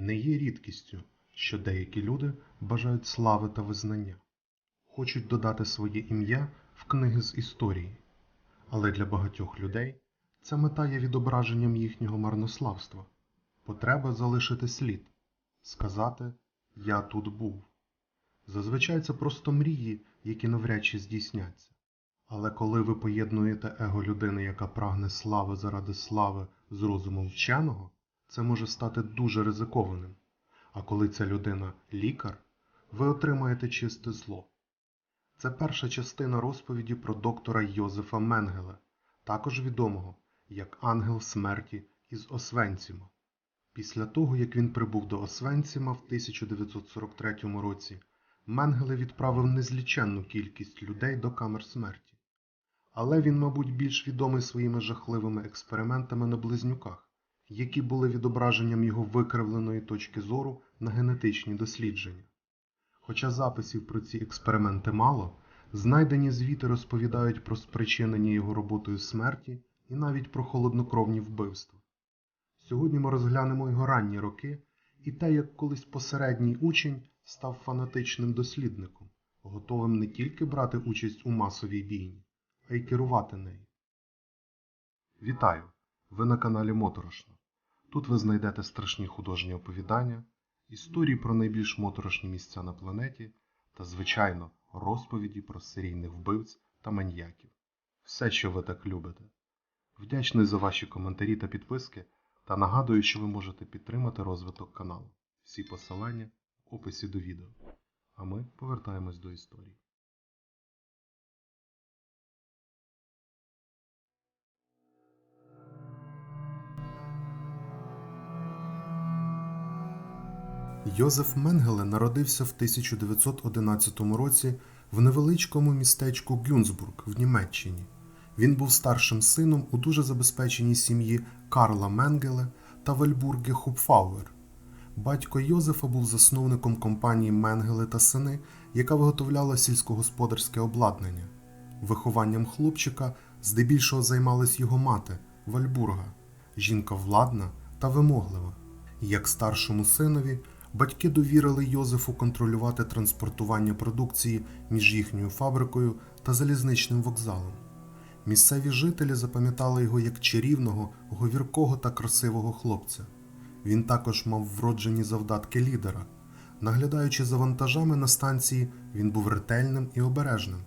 Не є рідкістю, що деякі люди бажають слави та визнання, хочуть додати своє ім'я в книги з історії, але для багатьох людей ця мета є відображенням їхнього марнославства, потреба залишити слід, сказати Я тут був. Зазвичай це просто мрії, які навряд чи здійсняться. Але коли ви поєднуєте его людини, яка прагне слави заради слави з розумом вченого, це може стати дуже ризикованим. А коли ця людина лікар, ви отримаєте чисте зло. Це перша частина розповіді про доктора Йозефа Менгеле, також відомого як Ангел смерті із Освенціма. Після того, як він прибув до Освенціма в 1943 році, Менгеле відправив незліченну кількість людей до камер смерті. Але він, мабуть, більш відомий своїми жахливими експериментами на близнюках, які були відображенням його викривленої точки зору на генетичні дослідження. Хоча записів про ці експерименти мало, знайдені звіти розповідають про спричинення його роботою смерті і навіть про холоднокровні вбивства. Сьогодні ми розглянемо його ранні роки і те, як колись посередній учень став фанатичним дослідником, готовим не тільки брати участь у масовій війні, а й керувати нею. Вітаю! Ви на каналі Моторошно. Тут ви знайдете страшні художні оповідання, історії про найбільш моторошні місця на планеті та, звичайно, розповіді про серійних вбивць та маньяків. Все, що ви так любите. Вдячний за ваші коментарі та підписки та нагадую, що ви можете підтримати розвиток каналу. Всі посилання в описі до відео. А ми повертаємось до історії. Йозеф Менгеле народився в 1911 році в невеличкому містечку Гюнсбург в Німеччині. Він був старшим сином у дуже забезпеченій сім'ї Карла Менгеле та Вальбурге Хупфауер. Батько Йозефа був засновником компанії Менгеле та сини, яка виготовляла сільськогосподарське обладнання. Вихованням хлопчика здебільшого займалась його мати Вальбурга, жінка владна та вимоглива. Як старшому синові, батьки довірили Йозефу контролювати транспортування продукції між їхньою фабрикою та залізничним вокзалом. Місцеві жителі запам'ятали його як чарівного, говіркого та красивого хлопця. Він також мав вроджені завдатки лідера. Наглядаючи за вантажами на станції, він був ретельним і обережним.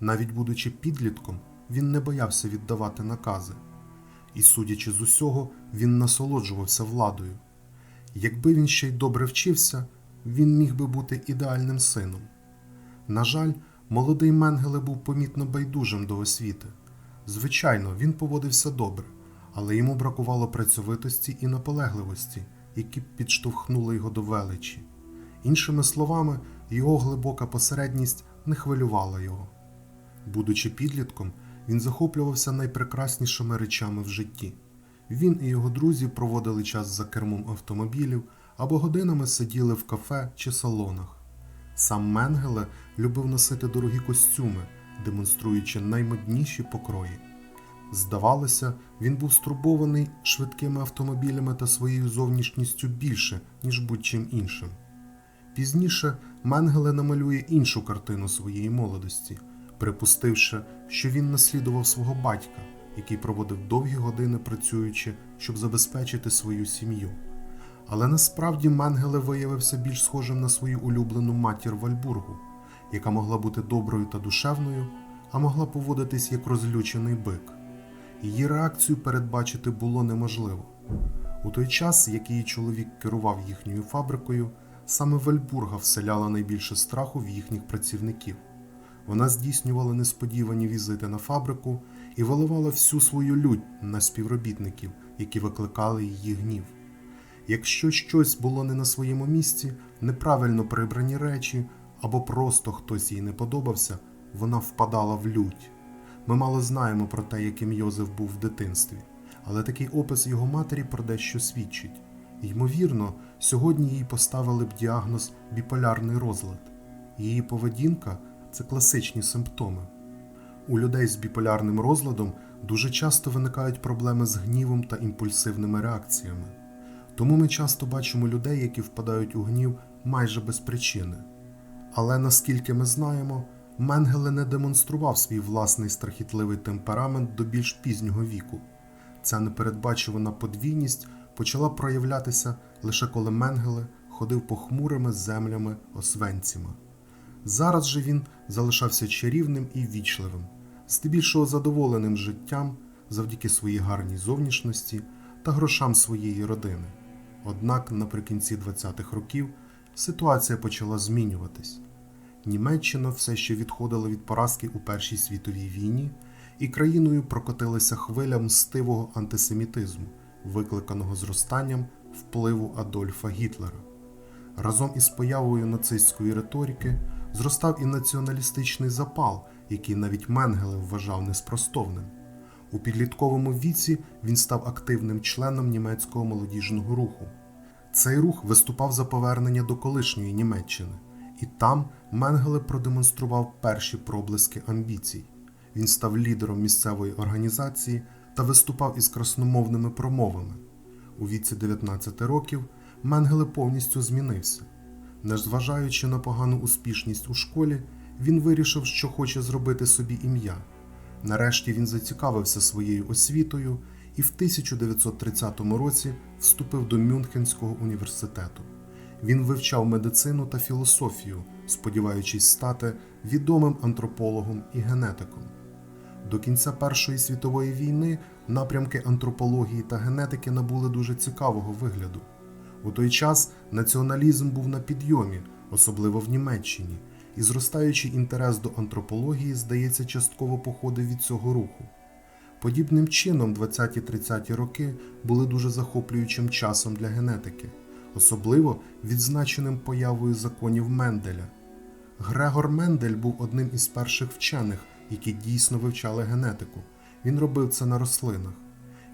Навіть будучи підлітком, він не боявся віддавати накази. І, судячи з усього, він насолоджувався владою. Якби він ще й добре вчився, він міг би бути ідеальним сином. На жаль, молодий Менгеле був помітно байдужим до освіти. Звичайно, він поводився добре, але йому бракувало працьовитості і наполегливості, які б підштовхнули його до величі. Іншими словами, його глибока посередність не хвилювала його. Будучи підлітком, він захоплювався найпрекраснішими речами в житті. Він і його друзі проводили час за кермом автомобілів або годинами сиділи в кафе чи салонах. Сам Менгеле любив носити дорогі костюми, демонструючи наймодніші покрої. Здавалося, він був стурбований швидкими автомобілями та своєю зовнішністю більше, ніж будь-чим іншим. Пізніше Менгеле намалює іншу картину своєї молодості, припустивши, що він наслідував свого батька, який проводив довгі години працюючи, щоб забезпечити свою сім'ю. Але насправді Менгеле виявився більш схожим на свою улюблену матір Вальбургу, яка могла бути доброю та душевною, а могла поводитись як розлючений бик. Її реакцію передбачити було неможливо. У той час, як її чоловік керував їхньою фабрикою, саме Вальбурга вселяла найбільше страху в їхніх працівників. Вона здійснювала несподівані візити на фабрику і виливала всю свою лють на співробітників, які викликали її гнів. Якщо щось було не на своєму місці, неправильно прибрані речі або просто хтось їй не подобався, вона впадала в лють. Ми мало знаємо про те, яким Йозеф був в дитинстві, але такий опис його матері про дещо свідчить. Ймовірно, сьогодні їй поставили б діагноз біполярний розлад. Її поведінка це класичні симптоми. У людей з біполярним розладом дуже часто виникають проблеми з гнівом та імпульсивними реакціями. Тому ми часто бачимо людей, які впадають у гнів майже без причини. Але наскільки ми знаємо, Менгеле не демонстрував свій власний страхітливий темперамент до більш пізнього віку. Ця непередбачувана подвійність почала проявлятися лише коли Менгеле ходив похмурими землями Освенціма. Зараз же він залишався чарівним і вічливим, здебільшого задоволеним життям завдяки своїй гарній зовнішності та грошам своєї родини. Однак наприкінці 20-х років ситуація почала змінюватись. Німеччина все ще відходила від поразки у Першій світовій війні, і країною прокотилася хвиля мстивого антисемітизму, викликаного зростанням впливу Адольфа Гітлера. Разом із появою нацистської риторики зростав і націоналістичний запал, який навіть Менгеле вважав неспростовним. У підлітковому віці він став активним членом німецького молодіжного руху. Цей рух виступав за повернення до колишньої Німеччини, і там Менгеле продемонстрував перші проблиски амбіцій. Він став лідером місцевої організації та виступав із красномовними промовами. У віці 19 років Менгеле повністю змінився. Незважаючи на погану успішність у школі, він вирішив, що хоче зробити собі ім'я. Нарешті він зацікавився своєю освітою і в 1930 році вступив до Мюнхенського університету. Він вивчав медицину та філософію, сподіваючись стати відомим антропологом і генетиком. До кінця Першої світової війни напрямки антропології та генетики набули дуже цікавого вигляду. У той час націоналізм був на підйомі, особливо в Німеччині, і зростаючий інтерес до антропології, здається, частково походив від цього руху. Подібним чином, 20-30 роки були дуже захоплюючим часом для генетики, особливо відзначеним появою законів Менделя. Грегор Мендель був одним із перших вчених, які дійсно вивчали генетику. Він робив це на рослинах.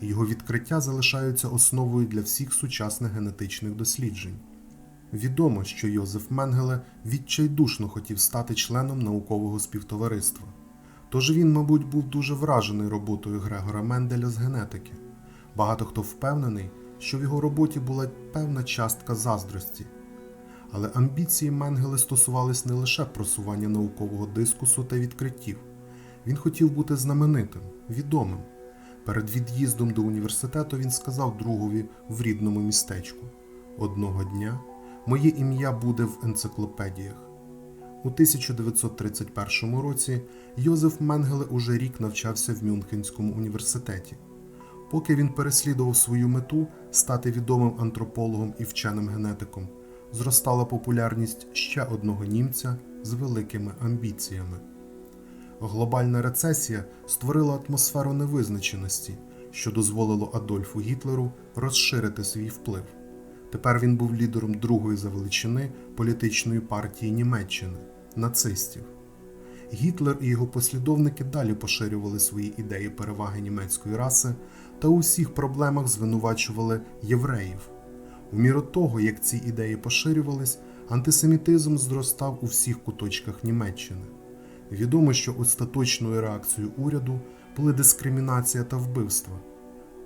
Його відкриття залишаються основою для всіх сучасних генетичних досліджень. Відомо, що Йозеф Менгеле відчайдушно хотів стати членом наукового співтовариства. Тож він, мабуть, був дуже вражений роботою Грегора Менделя з генетики. Багато хто впевнений, що в його роботі була певна частка заздрості. Але амбіції Менгеле стосувались не лише просування наукового дискусу та відкриттів. Він хотів бути знаменитим, відомим. Перед від'їздом до університету він сказав другові в рідному містечку: Одного дня моє ім'я буде в енциклопедіях. У 1931 році Йозеф Менгеле уже рік навчався в Мюнхенському університеті. Поки він переслідував свою мету стати відомим антропологом і вченим генетиком, зростала популярність ще одного німця з великими амбіціями. Глобальна рецесія створила атмосферу невизначеності, що дозволило Адольфу Гітлеру розширити свій вплив. Тепер він був лідером другої за величини політичної партії Німеччини нацистів. Гітлер і його послідовники далі поширювали свої ідеї переваги німецької раси та у всіх проблемах звинувачували євреїв. У міру того, як ці ідеї поширювались, антисемітизм зростав у всіх куточках Німеччини. Відомо, що остаточною реакцією уряду були дискримінація та вбивства,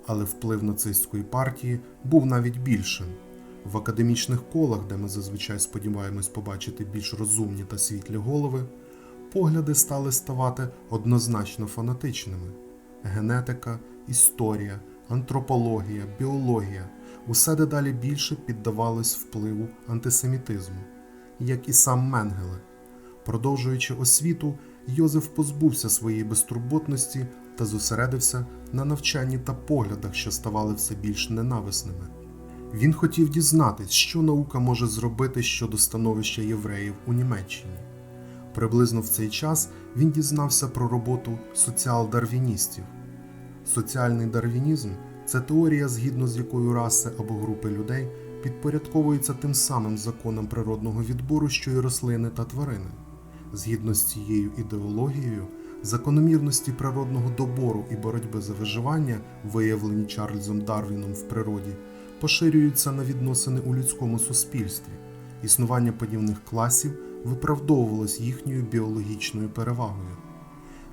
але вплив нацистської партії був навіть більшим. В академічних колах, де ми зазвичай сподіваємось побачити більш розумні та світлі голови, погляди стали ставати однозначно фанатичними. Генетика, історія, антропологія, біологія усе дедалі більше піддавалось впливу антисемітизму, як і сам Менгеле. Продовжуючи освіту, Йозеф позбувся своєї безтурботності та зосередився на навчанні та поглядах, що ставали все більш ненависними. Він хотів дізнатись, що наука може зробити щодо становища євреїв у Німеччині. Приблизно в цей час він дізнався про роботу соціал-дарвіністів. Соціальний дарвінізм це теорія, згідно з якою раси або групи людей підпорядковуються тим самим законам природного відбору, що й рослини та тварини. Згідно з цією ідеологією, закономірності природного добору і боротьби за виживання, виявлені Чарльзом Дарвіном в природі, поширюються на відносини у людському суспільстві. Існування подібних класів виправдовувалось їхньою біологічною перевагою.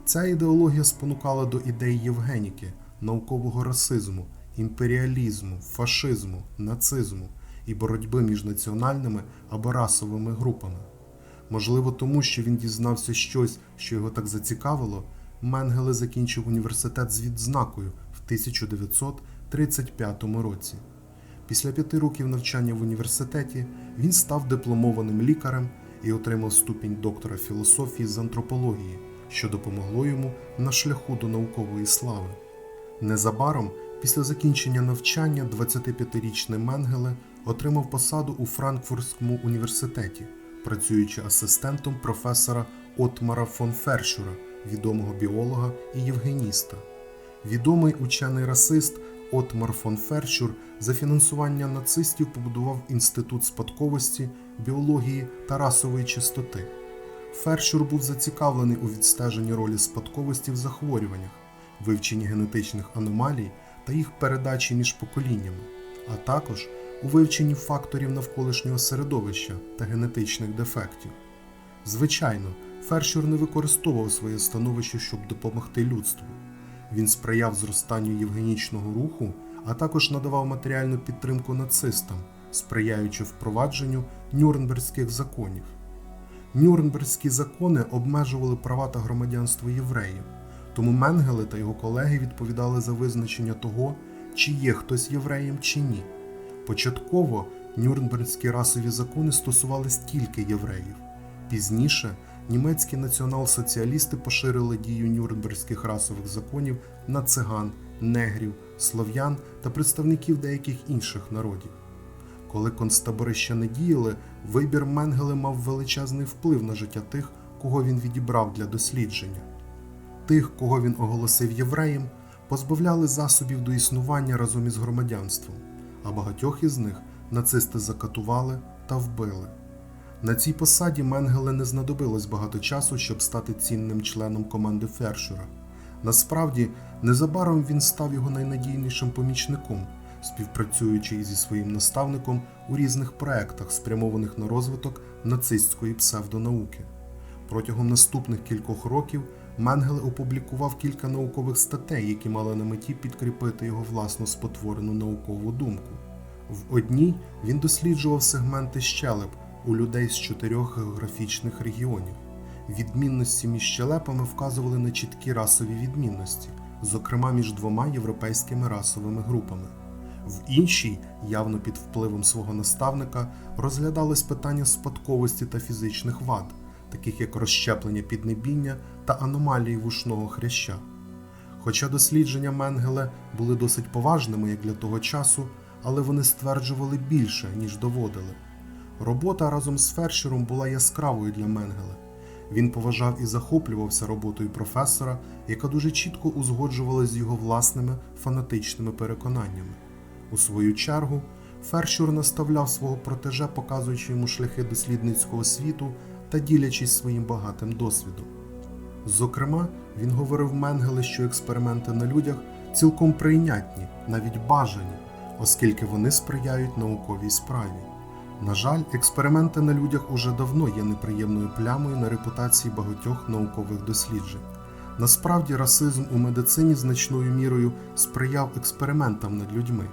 Ця ідеологія спонукала до ідей Євгеніки, наукового расизму, імперіалізму, фашизму, нацизму і боротьби між національними або расовими групами. Можливо, тому що він дізнався щось, що його так зацікавило, Менгеле закінчив університет з відзнакою в 1935 році. Після п'яти років навчання в університеті він став дипломованим лікарем і отримав ступінь доктора філософії з антропології, що допомогло йому на шляху до наукової слави. Незабаром, після закінчення навчання, 25-річний Менгеле отримав посаду у Франкфуртському університеті, працюючи асистентом професора Отмара фон Фершура, відомого біолога і євгеніста. Відомий учений расист Отмар фон Фершур за фінансування нацистів побудував інститут спадковості, біології та расової чистоти. Фершур був зацікавлений у відстеженні ролі спадковості в захворюваннях, вивченні генетичних аномалій та їх передачі між поколіннями, а також у вивченні факторів навколишнього середовища та генетичних дефектів. Звичайно, Фершур не використовував своє становище, щоб допомогти людству. Він сприяв зростанню євгенічного руху, а також надавав матеріальну підтримку нацистам, сприяючи впровадженню Нюрнберзьких законів. Нюрнберзькі закони обмежували права та громадянство євреїв, тому Менгеле та його колеги відповідали за визначення того, чи є хтось євреєм чи ні. Початково Нюрнберзькі расові закони стосувались тільки євреїв. Пізніше німецькі націонал-соціалісти поширили дію Нюрнберзьких расових законів на циган, негрів, слов'ян та представників деяких інших народів. Коли концтабори ще не діяли, вибір Менгеле мав величезний вплив на життя тих, кого він відібрав для дослідження. Тих, кого він оголосив євреєм, позбавляли засобів до існування разом із громадянством, а багатьох із них нацисти закатували та вбили. На цій посаді Менгеле не знадобилось багато часу, щоб стати цінним членом команди Фершура. Насправді, незабаром він став його найнадійнішим помічником, співпрацюючи зі своїм наставником у різних проектах, спрямованих на розвиток нацистської псевдонауки. Протягом наступних кількох років Менгеле опублікував кілька наукових статей, які мали на меті підкріпити його власну спотворену наукову думку. В одній він досліджував сегменти щелеп у людей з чотирьох географічних регіонів. Відмінності між щелепами вказували на чіткі расові відмінності, зокрема між двома європейськими расовими групами. В іншій, явно під впливом свого наставника, розглядались питання спадковості та фізичних вад, таких як розщеплення піднебіння та аномалії вушного хряща. Хоча дослідження Менгеле були досить поважними як для того часу, але вони стверджували більше, ніж доводили. Робота разом з Фершером була яскравою для Менгеле. Він поважав і захоплювався роботою професора, яка дуже чітко узгоджувалася з його власними фанатичними переконаннями. У свою чергу, Фершур наставляв свого протеже, показуючи йому шляхи дослідницького світу та ділячись своїм багатим досвідом. Зокрема, він говорив Менгеле, що експерименти на людях цілком прийнятні, навіть бажані, оскільки вони сприяють науковій справі. На жаль, експерименти на людях уже давно є неприємною плямою на репутації багатьох наукових досліджень. Насправді, расизм у медицині значною мірою сприяв експериментам над людьми.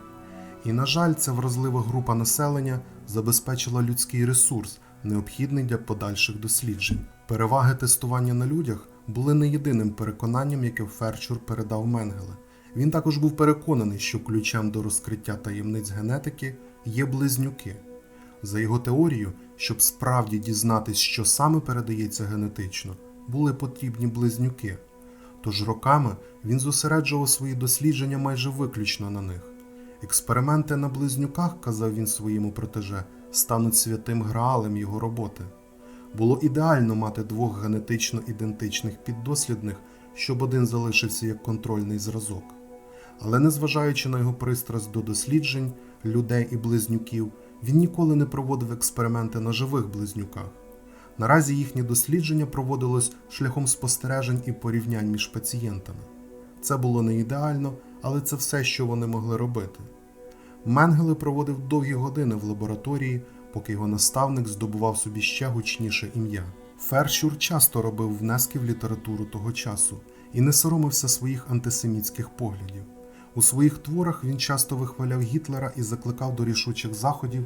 І, на жаль, ця вразлива група населення забезпечила людський ресурс, необхідний для подальших досліджень. Переваги тестування на людях були не єдиним переконанням, яке Ферчур передав Менгеле. Він також був переконаний, що ключем до розкриття таємниць генетики є близнюки. За його теорією, щоб справді дізнатись, що саме передається генетично, були потрібні близнюки. Тож роками він зосереджував свої дослідження майже виключно на них. Експерименти на близнюках, казав він своєму протеже, стануть святим граалем його роботи. Було ідеально мати двох генетично ідентичних піддослідних, щоб один залишився як контрольний зразок. Але незважаючи на його пристрасть до досліджень, людей і близнюків, він ніколи не проводив експерименти на живих близнюках. Наразі їхнє дослідження проводилось шляхом спостережень і порівнянь між пацієнтами. Це було не ідеально, але це все, що вони могли робити. Менгеле проводив довгі години в лабораторії, поки його наставник здобував собі ще гучніше ім'я. Фершур часто робив внески в літературу того часу і не соромився своїх антисемітських поглядів. У своїх творах він часто вихваляв Гітлера і закликав до рішучих заходів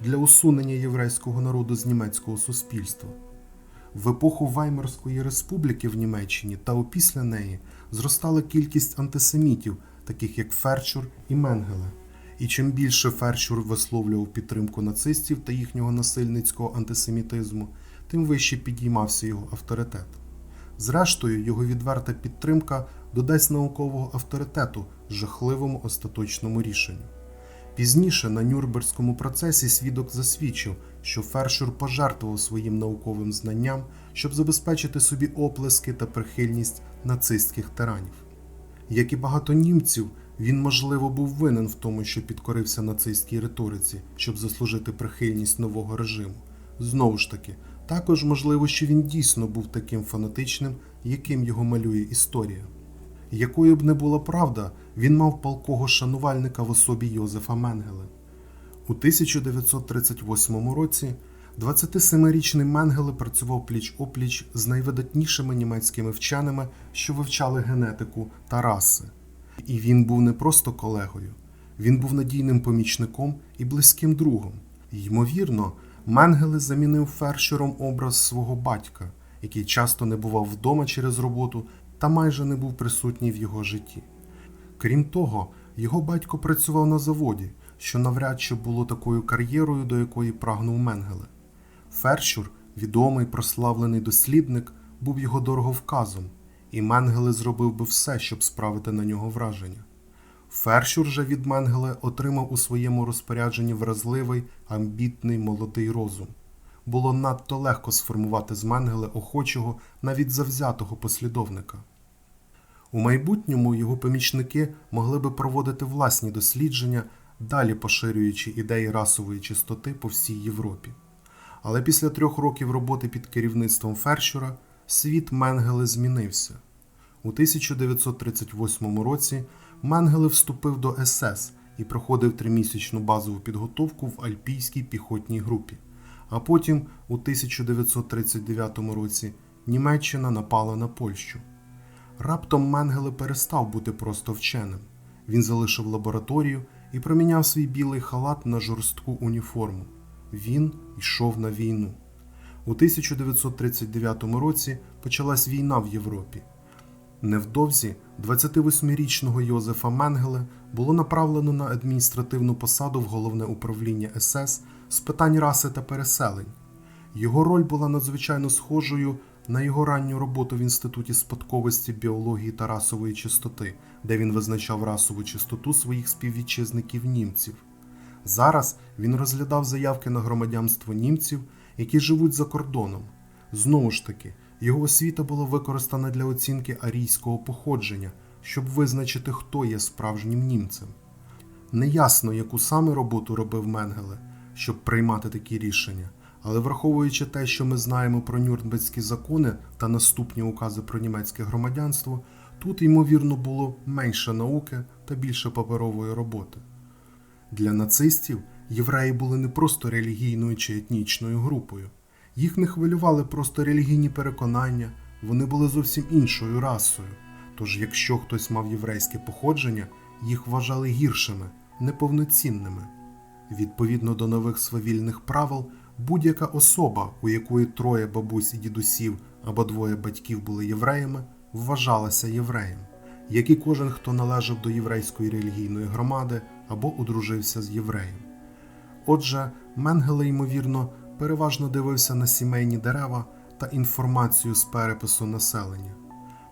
для усунення єврейського народу з німецького суспільства. В епоху Ваймарської республіки в Німеччині та опісля неї зростала кількість антисемітів, таких як Ферчур і Менгеле. І чим більше Ферчур висловлював підтримку нацистів та їхнього насильницького антисемітизму, тим вище підіймався його авторитет. Зрештою, його відверта підтримка додасть наукового авторитету жахливому остаточному рішенню. Пізніше на Нюрнберзькому процесі свідок засвідчив, що Фершур пожертвував своїм науковим знанням, щоб забезпечити собі оплески та прихильність нацистських тиранів. Як і багато німців, він, можливо, був винен в тому, що підкорився нацистській риториці, щоб заслужити прихильність нового режиму. Знову ж таки, також можливо, що він дійсно був таким фанатичним, яким його малює історія. Якою б не була правда, він мав палкого шанувальника в особі Йозефа Менгеле. У 1938 році 27-річний Менгеле працював пліч-опліч з найвидатнішими німецькими вченими, що вивчали генетику та раси. І він був не просто колегою, він був надійним помічником і близьким другом. Ймовірно, Менгеле замінив фершером образ свого батька, який часто не бував вдома через роботу та майже не був присутній в його житті. Крім того, його батько працював на заводі, що навряд чи було такою кар'єрою, до якої прагнув Менгеле. Фершур, відомий прославлений дослідник, був його дороговказом, і Менгеле зробив би все, щоб справити на нього враження. Фершур же від Менгеле отримав у своєму розпорядженні вразливий, амбітний молодий розум. Було надто легко сформувати з Менгеле охочого, навіть завзятого послідовника. У майбутньому його помічники могли би проводити власні дослідження, далі поширюючи ідеї расової чистоти по всій Європі. Але після трьох років роботи під керівництвом Фершура світ Менгеле змінився. У 1938 році Менгеле вступив до СС і проходив тримісячну базову підготовку в Альпійській піхотній групі. А потім, у 1939 році, Німеччина напала на Польщу. Раптом Менгеле перестав бути просто вченим. Він залишив лабораторію і проміняв свій білий халат на жорстку уніформу. Він йшов на війну. У 1939 році почалась війна в Європі. Невдовзі 28-річного Йозефа Менгеле було направлено на адміністративну посаду в головне управління СС з питань раси та переселень. Його роль була надзвичайно схожою на його ранню роботу в Інституті спадковості біології та расової чистоти, де він визначав расову чистоту своїх співвітчизників німців. Зараз він розглядав заявки на громадянство німців, які живуть за кордоном. Знову ж таки, його освіта була використана для оцінки арійського походження, щоб визначити, хто є справжнім німцем. Неясно, яку саме роботу робив Менгеле, щоб приймати такі рішення, але враховуючи те, що ми знаємо про Нюрнберзькі закони та наступні укази про німецьке громадянство, тут, ймовірно, було менше науки та більше паперової роботи. Для нацистів євреї були не просто релігійною чи етнічною групою. Їх не хвилювали просто релігійні переконання, вони були зовсім іншою расою. Тож, якщо хтось мав єврейське походження, їх вважали гіршими, неповноцінними. Відповідно до нових свавільних правил, будь-яка особа, у якої троє бабусь і дідусів або двоє батьків були євреями, вважалася євреєм, як і кожен, хто належав до єврейської релігійної громади або одружився з євреєм. Отже, Менгеле, ймовірно, переважно дивився на сімейні дерева та інформацію з перепису населення.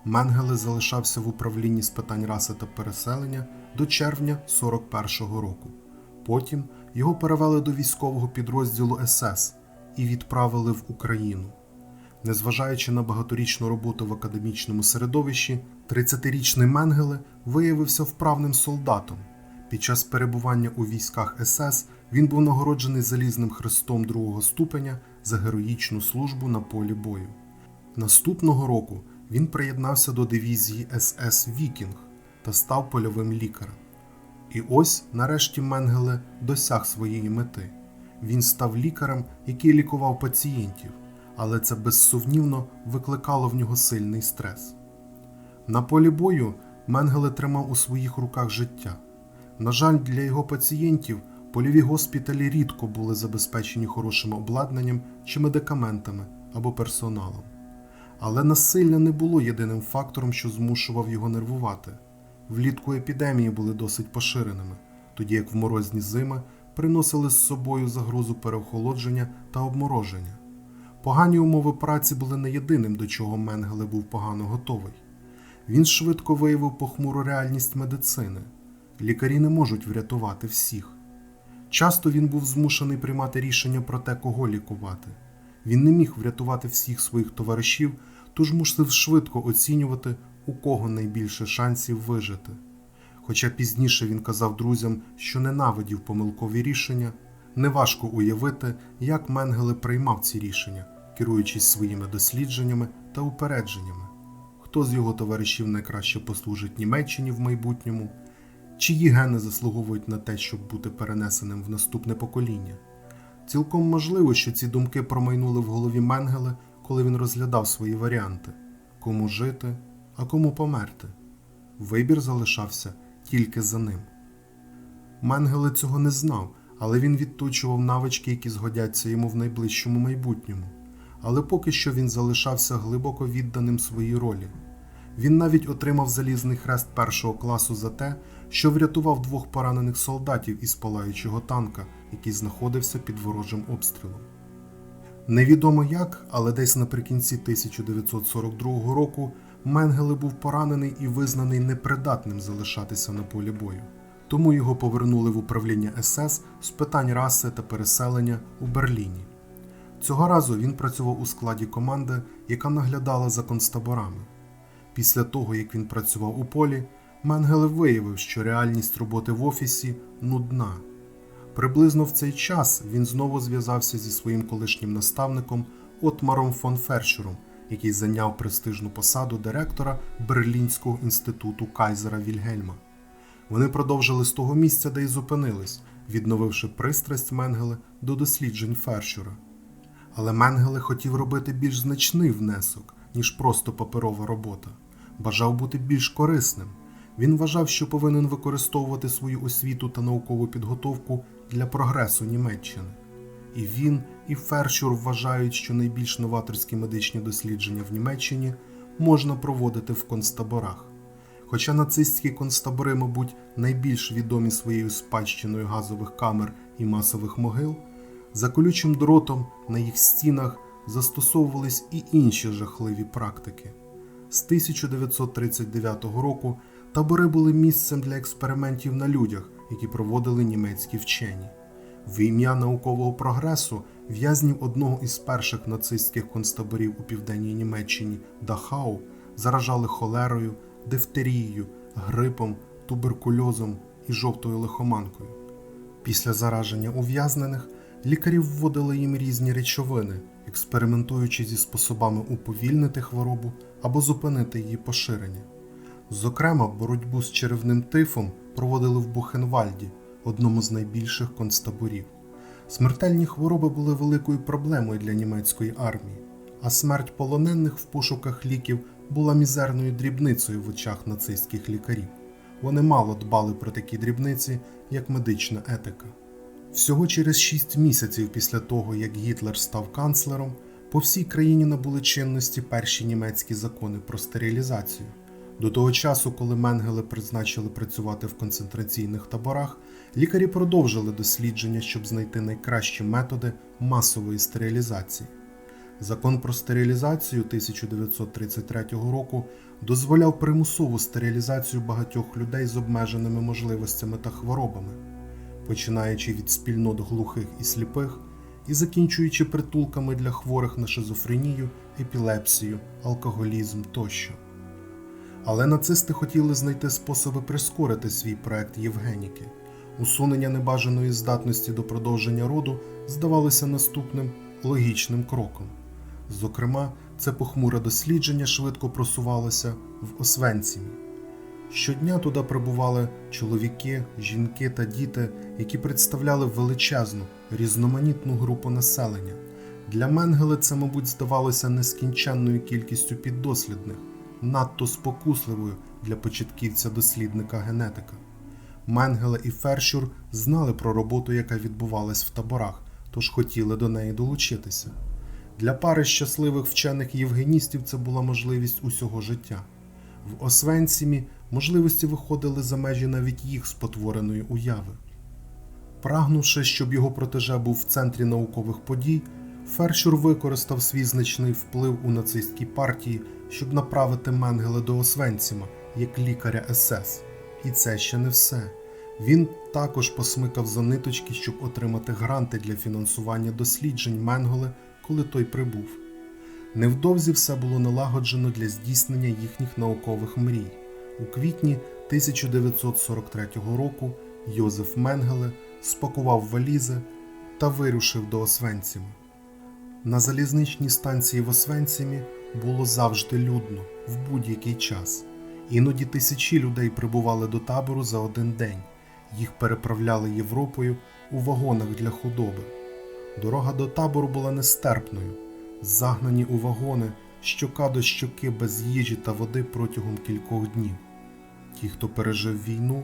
Менгеле залишався в управлінні з питань раси та переселення до червня 41-го року. Потім його перевели до військового підрозділу СС і відправили в Україну. Незважаючи на багаторічну роботу в академічному середовищі, 30-річний Менгеле виявився вправним солдатом. Під час перебування у військах СС він був нагороджений залізним хрестом другого ступеня за героїчну службу на полі бою. Наступного року він приєднався до дивізії СС Вікінг та став польовим лікарем. І ось, нарешті, Менгеле досяг своєї мети. Він став лікарем, який лікував пацієнтів, але це безсумнівно викликало в нього сильний стрес. На полі бою Менгеле тримав у своїх руках життя. На жаль, для його пацієнтів польові госпіталі рідко були забезпечені хорошим обладнанням чи медикаментами або персоналом. Але насилля не було єдиним фактором, що змушував його нервувати. Влітку епідемії були досить поширеними, тоді як в морозні зими приносили з собою загрозу переохолодження та обмороження. Погані умови праці були не єдиним, до чого Менгеле був погано готовий. Він швидко виявив похмуру реальність медицини. Лікарі не можуть врятувати всіх. Часто він був змушений приймати рішення про те, кого лікувати. Він не міг врятувати всіх своїх товаришів, тож мусив швидко оцінювати, у кого найбільше шансів вижити. Хоча пізніше він казав друзям, що ненавидів помилкові рішення, неважко уявити, як Менгеле приймав ці рішення, керуючись своїми дослідженнями та упередженнями. Хто з його товаришів найкраще послужить Німеччині в майбутньому, чиї гени заслуговують на те, щоб бути перенесеним в наступне покоління. Цілком можливо, що ці думки промайнули в голові Менгеле, коли він розглядав свої варіанти кому жити, а кому померти. Вибір залишався тільки за ним. Менгеле цього не знав, але він відточував навички, які згодяться йому в найближчому майбутньому. Але поки що він залишався глибоко відданим своїй ролі. Він навіть отримав залізний хрест першого класу за те, що врятував двох поранених солдатів із палаючого танка, який знаходився під ворожим обстрілом. Невідомо як, але десь наприкінці 1942 року Менгеле був поранений і визнаний непридатним залишатися на полі бою. Тому його повернули в управління СС з питань раси та переселення у Берліні. Цього разу він працював у складі команди, яка наглядала за концтаборами. Після того, як він працював у полі, Менгеле виявив, що реальність роботи в офісі нудна. Приблизно в цей час він знову зв'язався зі своїм колишнім наставником Отмаром фон Фершером, який зайняв престижну посаду директора Берлінського інституту Кайзера Вільгельма. Вони продовжили з того місця, де й зупинились, відновивши пристрасть Менгеле до досліджень Фершера. Але Менгеле хотів робити більш значний внесок, ніж просто паперова робота. Бажав бути більш корисним. Він вважав, що повинен використовувати свою освіту та наукову підготовку для прогресу Німеччини. І він, і Фершур вважають, що найбільш новаторські медичні дослідження в Німеччині можна проводити в концтаборах. Хоча нацистські концтабори, мабуть, найбільш відомі своєю спадщиною газових камер і масових могил, за колючим дротом на їх стінах застосовувались і інші жахливі практики. З 1939 року табори були місцем для експериментів на людях, які проводили німецькі вчені. В ім'я наукового прогресу в'язнів одного із перших нацистських концтаборів у південній Німеччині Дахау заражали холерою, дифтерією, грипом, туберкульозом і жовтою лихоманкою. Після зараження ув'язнених лікарі вводили їм різні речовини, експериментуючи зі способами уповільнити хворобу або зупинити її поширення. Зокрема, боротьбу з черевним тифом проводили в Бухенвальді, одному з найбільших концтаборів. Смертельні хвороби були великою проблемою для німецької армії, а смерть полонених в пошуках ліків була мізерною дрібницею в очах нацистських лікарів. Вони мало дбали про такі дрібниці, як медична етика. Всього через шість місяців після того, як Гітлер став канцлером, по всій країні набули чинності перші німецькі закони про стерилізацію. До того часу, коли Менгеле призначили працювати в концентраційних таборах, лікарі продовжили дослідження, щоб знайти найкращі методи масової стерилізації. Закон про стерилізацію 1933 року дозволяв примусову стерилізацію багатьох людей з обмеженими можливостями та хворобами, починаючи від спільнот глухих і сліпих і закінчуючи притулками для хворих на шизофренію, епілепсію, алкоголізм тощо. Але нацисти хотіли знайти способи прискорити свій проект Євгеніки. Усунення небажаної здатності до продовження роду здавалося наступним логічним кроком. Зокрема, це похмуре дослідження швидко просувалося в Освенцімі. Щодня туди прибували чоловіки, жінки та діти, які представляли величезну, різноманітну групу населення. Для Менгеле це, мабуть, здавалося нескінченною кількістю піддослідних, надто спокусливою для початківця-дослідника генетика. Менгеле і Фершур знали про роботу, яка відбувалась в таборах, тож хотіли до неї долучитися. Для пари щасливих вчених євгеністів це була можливість усього життя. В Освенцімі можливості виходили за межі навіть їх спотвореної уяви. Прагнувши, щоб його протеже був в центрі наукових подій, Фершур використав свій значний вплив у нацистській партії, щоб направити Менгеле до Освенціма як лікаря СС. І це ще не все. Він також посмикав за ниточки, щоб отримати гранти для фінансування досліджень Менгеле, коли той прибув. Невдовзі все було налагоджено для здійснення їхніх наукових мрій. У квітні 1943 року Йозеф Менгеле спакував валізи та вирушив до Освенціма. На залізничній станції в Освенцімі було завжди людно в будь-який час. Іноді тисячі людей прибували до табору за один день. Їх переправляли Європою у вагонах для худоби. Дорога до табору була нестерпною, загнані у вагони щока до щоки без їжі та води протягом кількох днів. Ті, хто пережив війну,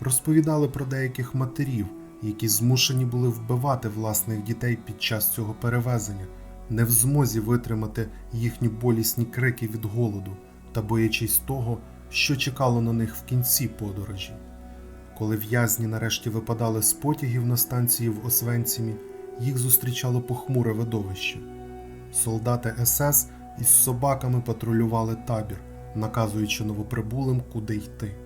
розповідали про деяких матерів, які змушені були вбивати власних дітей під час цього перевезення, не в змозі витримати їхні болісні крики від голоду та боячись того, що чекало на них в кінці подорожі. Коли в'язні нарешті випадали з потягів на станції в Освенцімі, їх зустрічало похмуре видовище. Солдати СС із собаками патрулювали табір, наказуючи новоприбулим, куди йти.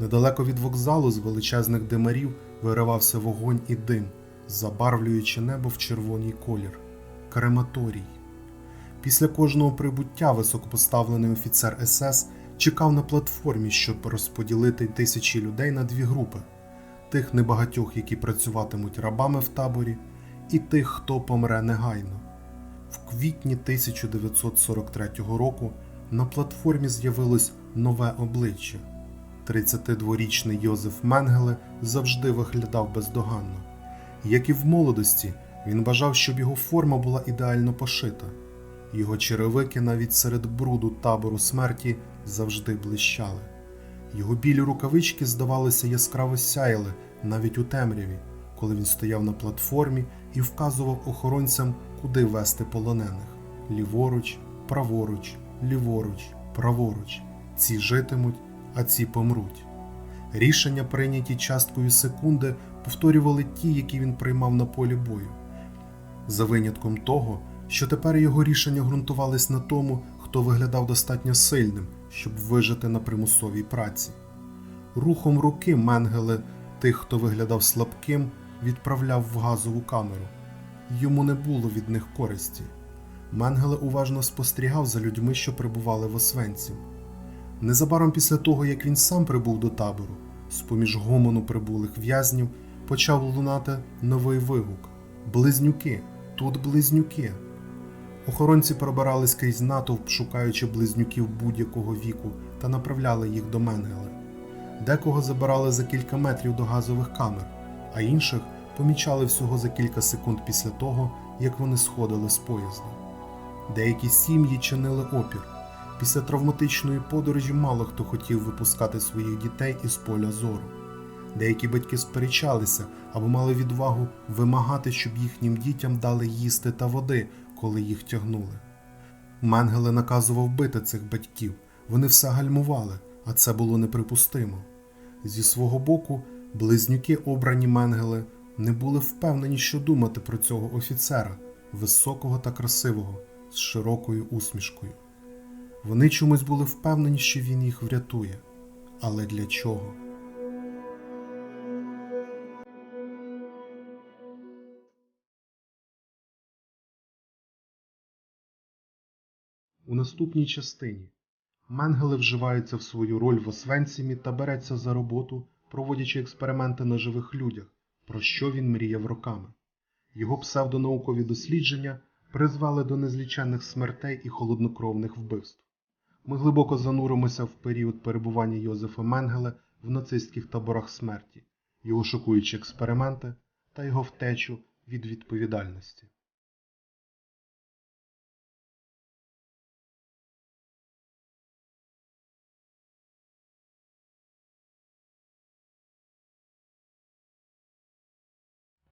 Недалеко від вокзалу з величезних димарів виривався вогонь і дим, забарвлюючи небо в червоній колір крематорій. Після кожного прибуття високопоставлений офіцер СС чекав на платформі, щоб розподілити тисячі людей на дві групи: тих небагатьох, які працюватимуть рабами в таборі, і тих, хто помре негайно. В квітні 1943 року на платформі з'явилось нове обличчя. 32-річний Йозеф Менгеле завжди виглядав бездоганно. Як і в молодості, він бажав, щоб його форма була ідеально пошита. Його черевики навіть серед бруду табору смерті завжди блищали. Його білі рукавички, здавалося, яскраво сяяли навіть у темряві, коли він стояв на платформі і вказував охоронцям, куди вести полонених: ліворуч, праворуч, ліворуч, праворуч. Ці житимуть, а ці помруть. Рішення, прийняті часткою секунди, повторювали ті, які він приймав на полі бою. За винятком того, що тепер його рішення ґрунтувались на тому, хто виглядав достатньо сильним, щоб вижити на примусовій праці. Рухом руки Менгеле тих, хто виглядав слабким, відправляв в газову камеру. Йому не було від них користі. Менгеле уважно спостерігав за людьми, що прибували в Освенцім. Незабаром після того, як він сам прибув до табору, з поміж гомону прибулих в'язнів почав лунати новий вигук: Близнюки, тут близнюки. Охоронці пробирались крізь натовп, шукаючи близнюків будь-якого віку, та направляли їх до Менгеле. Декого забирали за кілька метрів до газових камер, а інших помічали всього за кілька секунд після того, як вони сходили з поїзда. Деякі сім'ї чинили опір. Після травматичної подорожі мало хто хотів випускати своїх дітей із поля зору. Деякі батьки сперечалися або мали відвагу вимагати, щоб їхнім дітям дали їсти та води, коли їх тягнули. Менгеле наказував бити цих батьків, вони все гальмували, а це було неприпустимо. Зі свого боку, близнюки, обрані Менгеле, не були впевнені, що думати про цього офіцера, високого та красивого, з широкою усмішкою. Вони чомусь були впевнені, що він їх врятує. Але для чого? У наступній частині Менгеле вживається в свою роль в Освенцімі та береться за роботу, проводячи експерименти на живих людях, про що він мріяв роками. Його псевдонаукові дослідження призвели до незліченних смертей і холоднокровних вбивств. Ми глибоко зануримося в період перебування Йозефа Менгеле в нацистських таборах смерті, його шокуючі експерименти та його втечу від відповідальності.